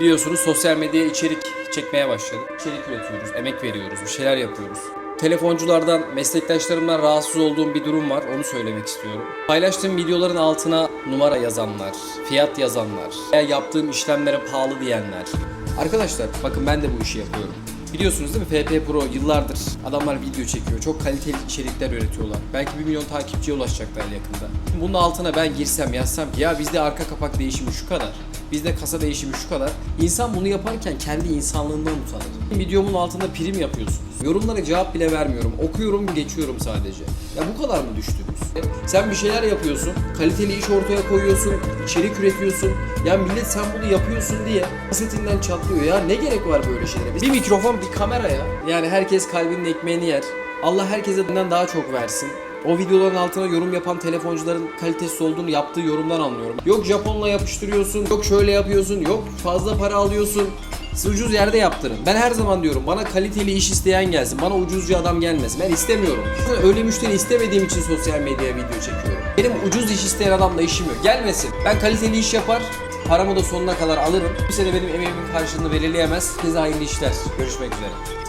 Biliyorsunuz sosyal medyaya içerik çekmeye başladık. İçerik üretiyoruz, emek veriyoruz, bir şeyler yapıyoruz. Telefonculardan, meslektaşlarımdan rahatsız olduğum bir durum var. Onu söylemek istiyorum. Paylaştığım videoların altına numara yazanlar, fiyat yazanlar, veya yaptığım işlemlere pahalı diyenler. Arkadaşlar bakın ben de bu işi yapıyorum. Biliyorsunuz değil mi? FP Pro yıllardır adamlar video çekiyor. Çok kaliteli içerikler üretiyorlar. Belki 1 milyon takipçiye ulaşacaklar yakında. Bunun altına ben girsem yazsam ki ya bizde arka kapak değişimi şu kadar. Bizde kasa değişimi şu kadar. İnsan bunu yaparken kendi insanlığından utanır. Videomun altında prim yapıyorsunuz. Yorumlara cevap bile vermiyorum. Okuyorum geçiyorum sadece. Ya bu kadar mı düştünüz? Sen bir şeyler yapıyorsun. Kaliteli iş ortaya koyuyorsun. içerik üretiyorsun. Ya millet sen bunu yapıyorsun diye kasetinden çatlıyor. Ya ne gerek var böyle şeylere? Bir mikrofon bir kamera ya. Yani herkes kalbinin ekmeğini yer. Allah herkese daha çok versin. O videoların altına yorum yapan telefoncuların kalitesiz olduğunu yaptığı yorumdan anlıyorum. Yok Japonla yapıştırıyorsun, yok şöyle yapıyorsun, yok fazla para alıyorsun. Siz ucuz yerde yaptırın. Ben her zaman diyorum bana kaliteli iş isteyen gelsin. Bana ucuzcu adam gelmesin. Ben istemiyorum. Öyle müşteri istemediğim için sosyal medyaya video çekiyorum. Benim ucuz iş isteyen adamla işim yok. Gelmesin. Ben kaliteli iş yapar, paramı da sonuna kadar alırım. Kimse de benim emeğimin karşılığını belirleyemez. Size hayırlı işler. Görüşmek üzere.